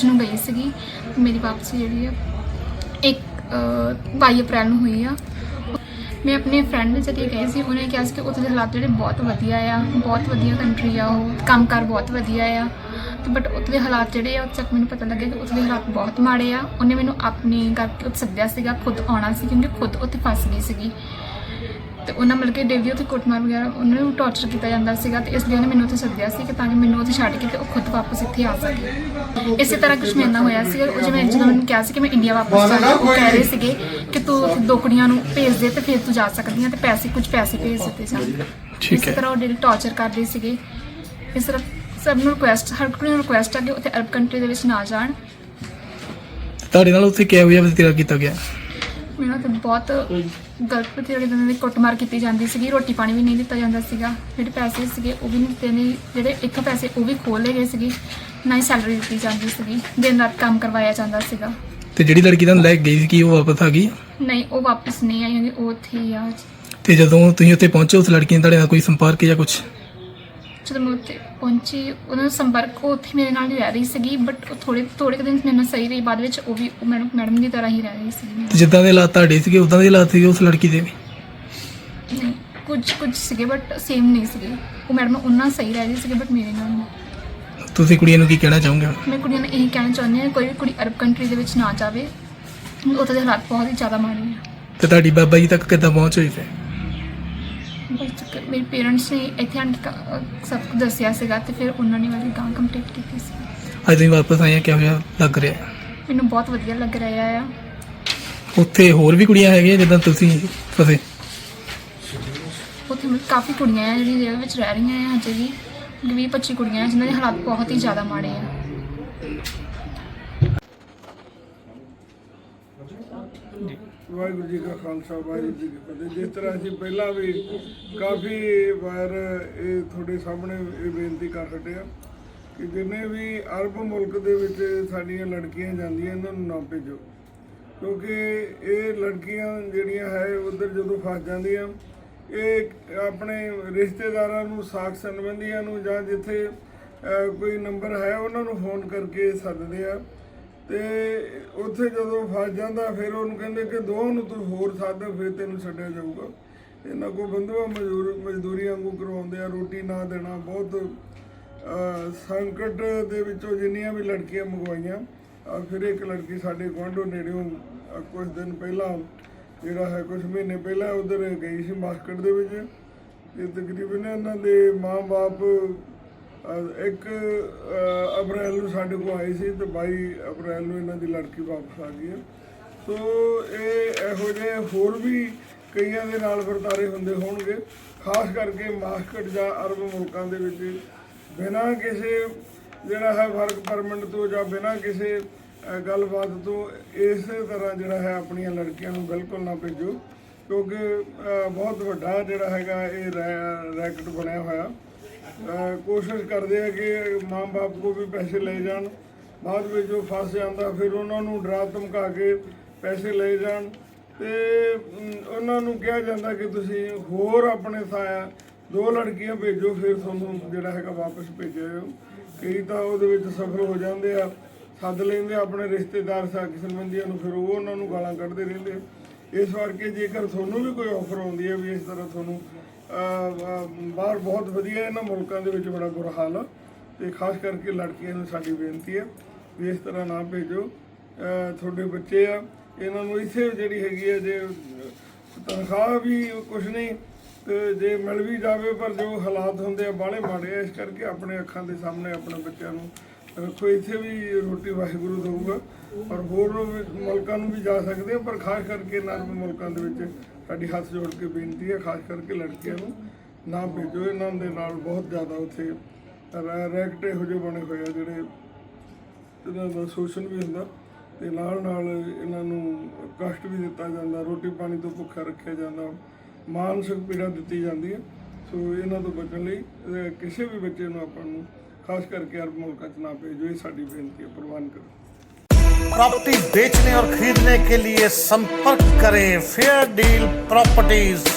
March ਨੂੰ ਗਈ ਸੀਗੀ। ਮੇਰੀ ਵਾਪਸੀ ਜਿਹੜੀ ਆ ਇੱਕ ਅਹ, 22 ਅਪ੍ਰੈਲ ਨੂੰ ਹੋਈ ਆ। ਮੈਂ ਆਪਣੇ ਫਰੈਂਡ ਦੇ ਜਰੀਏ ਗਈ ਸੀ ਉਹਨੇ ਕਿਹਾ ਸੀ ਕਿ ਉੱਥੇ ਦੇ ਹਾਲਾਤ ਜਿਹੜੇ ਬਹੁਤ ਵਧੀਆ ਆ ਬਹੁਤ ਵਧੀਆ ਕੰਟਰੀ ਆ ਉਹ ਕੰਮਕਾਰ ਬਹੁਤ ਵਧੀਆ ਆ। ਤੇ ਬਟ ਉੱਥੇ ਦੇ ਹਾਲਾਤ ਜਿਹੜੇ ਆ ਉੱਥੇ ਤੱਕ ਮੈਨੂੰ ਪਤਾ ਲੱਗਿਆ ਕਿ ਉੱਥੇ ਦੇ ਹਾਲਾਤ ਬਹੁਤ ਮਾੜੇ ਆ। ਉਹਨੇ ਮੈਨੂੰ ਆਪਣੀ ਕਰਕੇ ਉੱਥੇ ਸੱਦਿਆ ਸੀਗਾ ਖੁਦ ਆਉਣਾ ਸੀ ਕਿਉਂਕਿ ਖੁਦ ਉੱਥੇ ਫਸ ਗਈ ਸੀਗੀ। ਤੇ ਉਹਨਾਂ ਮਿਲ ਕੇ ਡੇਲੀ ਉੱਥੇ ਕੁੱਟਮਾਰ ਵਗੈਰਾ ਉਹਨਾਂ ਨੂੰ ਟੌਰਚਰ ਕੀਤਾ ਜਾਂਦਾ ਸੀਗਾ ਤੇ ਇਸ ਲਈ ਉਹਨੇ ਮੈਨੂੰ ਉੱਥੇ ਸੱਦਿਆ ਸੀ ਕਿ ਤਾਂ ਕਿ ਮੈਨੂੰ ਉੱਥੇ ਛੱਡ ਕੇ ਤੇ ਉਹ ਖੁਦ ਵਾਪਸ ਇੱਥੇ ਆ ਸਕੇ। ਇਸੇ ਤਰ੍ਹਾਂ ਕੁਝ ਮੇਰੇ ਨਾਲ ਹੋਇਆ ਸੀ ਉਹ ਜਿਵੇਂ ਜਦੋਂ ਮੈਨੂੰ ਕਿਹਾ ਸੀ ਕਿ ਮੈਂ ਇੰਡੀਆ ਵਾਪਸ ਜਾਣਾ ਉਹ ਕਹਿ ਰਹੇ ਸੀਗੇ ਕਿ ਤੂੰ ਉੱਥੇ ਦੋ ਕੁੜੀਆਂ ਨੂੰ ਭੇਜ ਦੇ ਤੇ ਫਿਰ ਤੂੰ ਜਾ ਸਕਦੀ ਹੈ ਤੇ ਪੈਸੇ ਕੁਝ ਪੈਸੇ ਭੇਜ ਦਿੱਤੇ ਜਾਣ। ਠੀਕ ਇਸੇ ਹੈ। ਤਰ੍ਹਾਂ ਉਹ ਡੇਲੀ ਟੌਰਚਰ ਕਰਦੇ ਸੀਗੇ। ਇਸ ਤਰ੍ਹਾਂ ਸਭ ਨੂੰ ਰਿਕੁਐਸਟ ਹਰ ਕੋਈ ਨੂੰ ਰਿਕੁਐਸਟ ਆ ਕਿ ਉੱਥੇ ਅਰਬ ਕੰਟਰੀ ਦੇ ਵਿੱਚ ਨਾ ਜਾਣ। ਤੁਹਾਡੇ ਨਾਲ ਉੱਥੇ ਕਿਹੋ ਜਿਹਾ ਵਤੀਰਾ ਕੀਤਾ ਗਿਆ? ਮੈਨੂੰ ਤੇ ਬਹੁਤ ਗਲਤ ਤਰੀਕੇ ਨਾਲ ਦੀ ਕੁੱਟਮਾਰ ਕੀਤੀ ਜਾਂਦੀ ਸੀਗੀ ਰੋਟੀ ਪਾਣੀ ਵੀ ਨਹੀਂ ਦਿੱਤਾ ਜਾਂਦਾ ਸੀਗਾ ਜਿਹੜੇ ਪੈਸੇ ਸੀਗੇ ਉਹ ਵੀ ਨਹੀਂ ਦਿੱਤੇ ਨਹੀਂ ਜਿਹੜੇ ਇੱਕ ਪੈਸੇ ਉਹ ਵੀ ਖੋਹ ਲਏ ਗਏ ਸੀਗੇ ਨਾ ਹੀ ਸੈਲਰੀ ਦਿੱਤੀ ਜਾਂਦੀ ਸੀਗੀ ਦਿਨ ਰਾਤ ਕੰਮ ਕਰਵਾਇਆ ਜਾਂਦਾ ਸੀਗਾ। ਤੇ ਜਿਹੜੀ ਲੜਕੀ ਤੁਹਾਨੂੰ ਲੈ ਕੇ ਗਈ ਸੀ ਕੀ ਉਹ ਵਾਪਸ ਆ ਗਈ? ਨਹੀਂ ਉਹ ਵਾਪਸ ਨਹੀਂ ਆਈ ਹੈਗੀ, ਉਹ ਉੱਥੇ ਹੀ ਆ। ਤੇ ਜਦੋਂ ਤੁਸੀਂ ਉੱਥੇ ਪਹੁੰਚੇ ਉਸ ਲੜਕੀ ਨੇ ਤੁਹਾਡੇ ਨਾਲ ਕੋਈ ਸੰਪਰਕ ਜਾਂ ਕੁਝ ਜਦੋਂ ਮੈਂ ਉੱਥੇ ਪਹੁੰਚੀ ਉਹਨਾਂ ਦਾ ਸੰਪਰਕ ਉਹ ਉੱਥੇ ਮੇਰੇ ਨਾਲ ਹੀ ਰਹਿ ਰਹੀ ਸੀਗੀ ਬਟ ਉਹ ਥੋੜੇ ਥੋੜੇ ਕੁ ਦਿਨ ਮੇਰੇ ਨਾਲ ਸਹੀ ਰਹੀ ਬਾਅਦ ਵਿੱਚ ਉਹ ਵੀ ਉਹ ਮੈਡਮ ਮੈਡਮ ਦੀ ਤਰ੍ਹਾਂ ਹੀ ਰਹਿ ਰਹੀ ਸੀ ਤੇ ਜਿੱਦਾਂ ਦੇ ਹਾਲਾਤ ਤੁਹਾਡੇ ਸੀਗੇ ਉਦਾਂ ਦੇ ਹਾਲਾਤ ਸੀਗੇ ਉਸ ਲੜਕੀ ਦੇ ਵੀ? ਨਹੀਂ ਕੁਝ ਕੁਝ ਸੀਗੇ ਬਟ ਸੇਮ ਨਹੀਂ ਸੀਗੇ। ਉਹ ਮੈਡਮ ਉਹਨਾਂ ਸਹੀ ਰਹਿ ਰਹੀ ਸੀਗੇ ਬਟ ਮੇਰੇ ਨਾਲ ਨਹੀਂ। ਤੁਸੀਂ ਕੁੜੀਆਂ ਨੂੰ ਕੀ ਕਹਿਣਾ ਚਾਹੋਗੇ ਹੁਣ? ਮੈਂ ਕੁੜੀਆਂ ਨੂੰ ਇਹੀ ਕਹਿਣਾ ਚਾਹੁੰਦੀ ਹਾਂ ਕੋਈ ਵੀ ਕੁੜੀ ਅਰਬ ਕੰਟਰੀ ਦੇ ਵਿੱਚ ਨਾ ਜਾਵੇ ਉੱਥੇ ਦੇ ਹਾਲਾਤ ਬਹੁਤ ਹੀ ਜ਼ਿਆਦਾ ਮਾੜੇ ਆ ਤੇ ਤੁਹਾਡੀ ਬਾਬਾ ਜੀ ਤੱਕ ਕਿੱਦਾਂ ਪਹੁੰਚ ਹੋਈ ਫਿਰ? ਮੇਰੇ ਪੇਰੈਂਟਸ ਨੇ ਇੱਥੇ ਕ- ਸਭ ਕੁਝ ਦੱਸਿਆ ਸੀਗਾ ਤੇ ਫਿਰ ਉਹਨਾਂ ਨੇ ਵਾਲੀ ਗਾਂ ਕੰਪਲੀਟ ਕੀਤੀ ਸੀ। ਅੱਜ ਤੁਸੀਂ ਵਾਪਸ ਆਏ ਆ ਕਿਹੋ ਜਿਹਾ ਲੱਗ ਰਿਹਾ? ਮੈਨੂੰ ਬਹੁਤ ਵਧੀਆ ਲੱਗ ਰਿਹਾ ਆ। ਉੱਥੇ ਹੋਰ ਵੀ ਕੁੜੀਆਂ ਹੈਗੀਆਂ ਜਿੱਦਾਂ ਤੁਸੀਂ ਫਸੇ? ਉੱਥੇ ਮਤਲਬ ਕਾਫੀ ਕੁੜੀਆਂ ਆ ਜਿਹੜੀ ਜੇਲ੍ਹ ਵਿੱਚ ਰਹਿ ਰਹੀਆਂ ਆ ਹਜੇ ਵੀ। 20 25 ਕੁੜੀਆਂ ਆ ਜਿਨ੍ਹਾਂ ਦੇ ਹਾਲਾਤ ਬਹੁਤ ਹੀ ਜ਼ਿਆਦਾ ਮਾੜੇ ਆ। ਵਾਹਿਗੁਰੂ ਜੀ ਕਾ ਖਾਲਸਾ, ਵਾਹਿਗੁਰੂ ਜੀ ਕੀ ਫਤਿਹ। ਜਿਸ ਤਰ੍ਹਾਂ ਅਸੀਂ ਪਹਿਲਾਂ ਵੀ ਕਾਫੀ ਵਾਰ ਇਹ ਤੁਹਾਡੇ ਸਾਹਮਣੇ ਇਹ ਬੇਨਤੀ ਕਰ ਰਹੇ ਹਟਿਆ ਕਿ ਜਿੰਨੇ ਵੀ ਅਰਬ ਮੁਲਕ ਦੇ ਵਿੱਚ ਸਾਡੀਆਂ ਲੜਕੀਆਂ ਜਾਂਦੀਆਂ, ਇਹਨਾਂ ਨੂੰ ਨਾ ਭੇਜੋ। ਕਿਉਂਕਿ ਇਹ ਲੜਕੀਆਂ ਜਿਹੜੀਆਂ ਹੈ, ਉਧਰ ਜਦੋਂ ਫਸ ਜਾਂਦੀਆਂ, ਇਹ ਆਪਣੇ ਰਿਸ਼ਤੇਦਾਰਾਂ ਨੂੰ, ਸਾਖ ਸੰਬੰਧੀਆਂ ਨੂੰ ਜਾਂ ਜਿੱਥੇ ਕੋਈ ਨੰਬਰ ਹੈ, ਉਹਨਾਂ ਨੂੰ ਫੋਨ ਕਰਕੇ ਸੱਦਦੇ ਆ। ਤੇ ਉੱਥੇ ਜਦੋਂ ਫਸ ਜਾਂਦਾ ਫਿਰ ਉਹਨੂੰ ਕਹਿੰਦੇ ਕਿ ਦੋਹਾਂ ਨੂੰ ਤੂੰ ਹੋਰ ਸੱਦ ਫਿਰ ਤੈਨੂੰ ਛੱਡਿਆ ਜਾਊਗਾ। ਇਹਨਾਂ ਕੋ ਬੰਦੂਆ ਮਜ਼ਦੂਰ ਮਜ਼ਦੂਰੀ ਵਾਂਗੂ ਕਰਵਾਉਂਦੇ ਆ ਰੋਟੀ ਨਾ ਦੇਣਾ ਬਹੁਤ ਸੰਕਟ ਦੇ ਵਿੱਚੋਂ ਜਿੰਨੀਆਂ ਵੀ ਲੜਕੀਆਂ ਮੰਗਵਾਈਆਂ ਫਿਰ ਇੱਕ ਲੜਕੀ ਸਾਡੇ ਗੁਆਂਢੋਂ ਨੇੜਿਓਂ ਅਹ, ਕੁਝ ਦਿਨ ਪਹਿਲਾਂ ਜਿਹੜਾ ਹੈ ਕੁਝ ਮਹੀਨੇ ਪਹਿਲਾਂ ਉਧਰ ਗਈ ਸੀ ਮਾਰਕੀਟ ਦੇ ਵਿੱਚ। ਤੇ ਤਕਰੀਬਨ ਇਹਨਾਂ ਦੇ ਮਾਂ-ਬਾਪ ਇੱਕ ਅਪ੍ਰੈਲ ਨੂੰ ਸਾਡੇ ਕੋਲ ਆਈ ਸੀ ਤੇ 22 ਅਪ੍ਰੈਲ ਨੂੰ ਇਹਨਾਂ ਦੀ ਲੜਕੀ ਵਾਪਸ ਆ ਗਈ ਹੈ। ਸੋ ਇਹ ਇਹੋ ਜਿਹੇ ਹੋਰ ਵੀ ਕਈਆਂ ਦੇ ਨਾਲ ਵਰਤਾਰੇ ਹੁੰਦੇ ਹੋਣਗੇ, ਖਾਸ ਕਰਕੇ ਮਾਸਕਟ ਜਾਂ ਅਰਬ ਮੁਲਕਾਂ ਦੇ ਵਿੱਚ। ਬਿਨਾਂ ਕਿਸੇ ਜਿਹੜਾ ਹੈ ਵਰਕ ਪਰਮਿਟ ਤੋਂ ਜਾਂ ਬਿਨਾਂ ਕਿਸੇ ਗੱਲਬਾਤ ਤੋਂ ਇਸੇ ਤਰ੍ਹਾਂ ਜਿਹੜਾ ਹੈ ਆਪਣੀਆਂ ਲੜਕੀਆਂ ਨੂੰ ਬਿਲਕੁਲ ਨਾ ਭੇਜੋ, ਕਿਉਂਕਿ ਬਹੁਤ ਵੱਡਾ ਜਿਹੜਾ ਹੈਗਾ ਇਹ ਰੈ- ਰੈਕਟ ਬਣਿਆ ਹੋਇਆ। ਕੋਸ਼ਿਸ਼ ਕਰਦੇ ਆ ਕਿ ਮਾਂ-ਬਾਪ ਕੋ ਵੀ ਪੈਸੇ ਲੈ ਜਾਣ। ਬਾਅਦ ਵਿੱਚ ਜੋ ਫਸ ਜਾਂਦਾ, ਫਿਰ ਉਹਨਾਂ ਨੂੰ ਡਰਾ ਧਮਕਾ ਕੇ ਪੈਸੇ ਲੈ ਜਾਣ। ਤੇ ਉਹਨਾਂ ਨੂੰ ਕਿਹਾ ਜਾਂਦਾ ਕਿ ਤੁਸੀਂ ਹੋਰ ਆਪਣੇ ਥਾਂ, ਦੋ ਲੜਕੀਆਂ ਭੇਜੋ, ਫਿਰ ਤੁਹਾਨੂੰ ਜਿਹੜਾ ਹੈਗਾ ਵਾਪਸ ਭੇਜਿਆ ਜਾਓ ਕਈ ਤਾਂ ਉਹਦੇ ਵਿੱਚ ਸਫਲ ਹੋ ਜਾਂਦੇ ਆ, ਸੱਦ ਲੈਂਦੇ ਆਪਣੇ ਰਿਸ਼ਤੇਦਾਰ ਸਾਥੀ ਸੰਬੰਧੀਆਂ ਨੂੰ, ਫਿਰ ਉਹ ਉਹਨਾਂ ਨੂੰ ਗਾਲਾਂ ਕੱਢਦੇ ਰਹਿੰਦੇ ਇਸ ਕਰਕੇ ਜੇਕਰ ਤੁਹਾਨੂੰ ਵੀ ਕੋਈ ਆਫਰ ਆਉਂਦੀ ਹੈ ਵੀ ਇਸ ਤਰ੍ਹਾਂ ਤੁਹਾਨੂੰ ਬਾਹਰ ਬਹੁਤ ਵਧੀਆ ਇਹਨਾਂ ਮੁਲਕਾਂ ਦੇ ਵਿੱਚ ਬੜਾ ਬੁਰਾ ਹਾਲ ਆ। ਤੇ ਖਾਸ ਕਰਕੇ ਲੜਕੀਆਂ ਨੂੰ ਸਾਡੀ ਬੇਨਤੀ ਹੈ ਵੀ ਇਸ ਤਰ੍ਹਾਂ ਨਾ ਭੇਜੋ। ਤੁਹਾਡੇ ਬੱਚੇ ਆ, ਇਹਨਾਂ ਨੂੰ ਇੱਥੇ ਜਿਹੜੀ ਹੈਗੀ ਹੈ ਜੇ ਤਨਖਾਹ ਵੀ ਕੁਝ ਨਹੀਂ, ਤੇ ਜੇ ਮਿਲ ਵੀ ਜਾਵੇ ਪਰ ਜੋ ਹਾਲਾਤ ਹੁੰਦੇ ਆ ਬਾਹਲੇ ਮਾੜੇ ਆ, ਇਸ ਕਰਕੇ ਆਪਣੇ ਅੱਖਾਂ ਦੇ ਸਾਹਮਣੇ ਆਪਣੇ ਬੱਚਿਆਂ ਨੂੰ ਰੱਖੋ ਇੱਥੇ ਵੀ ਰੋਟੀ ਵਾਹਿਗੁਰੂ ਦਊਗਾ ਔਰ ਹੋਰ ਵੀ ਮੁਲਕਾਂ ਨੂੰ ਵੀ ਜਾ ਸਕਦੇ ਆ, ਪਰ ਖਾਸ ਕਰਕੇ ਨਰਮ ਮੁਲਕਾਂ ਦੇ ਵਿੱਚ ਸਾਡੀ ਹੱਥ ਜੋੜ ਕੇ ਬੇਨਤੀ ਹੈ, ਖਾਸ ਕਰਕੇ ਲੜਕੀਆਂ ਨੂੰ ਨਾ ਭੇਜੋ, ਇਹਨਾਂ ਦੇ ਨਾਲ ਬਹੁਤ ਜ਼ਿਆਦਾ ਉੱਥੇ ਰੈ- ਰੈਕਟ ਇਹੋ ਜਿਹੇ ਬਣੇ ਹੋਏ ਆ ਜਿਹੜੇ ਇਹਨਾਂ ਦਾ ਸ਼ੋਸ਼ਣ ਵੀ ਹੁੰਦਾ ਤੇ ਨਾਲ ਨਾਲ ਇਹਨਾਂ ਨੂੰ ਕਸ਼ਟ ਵੀ ਦਿੱਤਾ ਜਾਂਦਾ, ਰੋਟੀ ਪਾਣੀ ਤੋਂ ਭੁੱਖਾ ਰੱਖਿਆ ਜਾਂਦਾ, ਮਾਨਸਿਕ ਪੀੜਾ ਦਿੱਤੀ ਜਾਂਦੀ ਹੈ। ਸੋ ਇਹਨਾਂ ਤੋਂ ਬਚਣ ਲਈ ਕਿਸੇ ਵੀ ਬੱਚੇ ਨੂੰ ਆਪਾਂ ਨੂੰ ਖਾਸ ਕਰਕੇ ਅਰਬ ਮੁਲਕਾਂ 'ਚ ਨਾ ਭੇਜੋ ਇਹ ਸਾਡੀ ਬੇਨਤੀ ਹੈ ਪ੍ਰਵਾਨ ਕਰੋ प्रॉपर्टी बेचने और खरीदने के लिए संपर्क करें फेयर डील प्रॉपर्टीज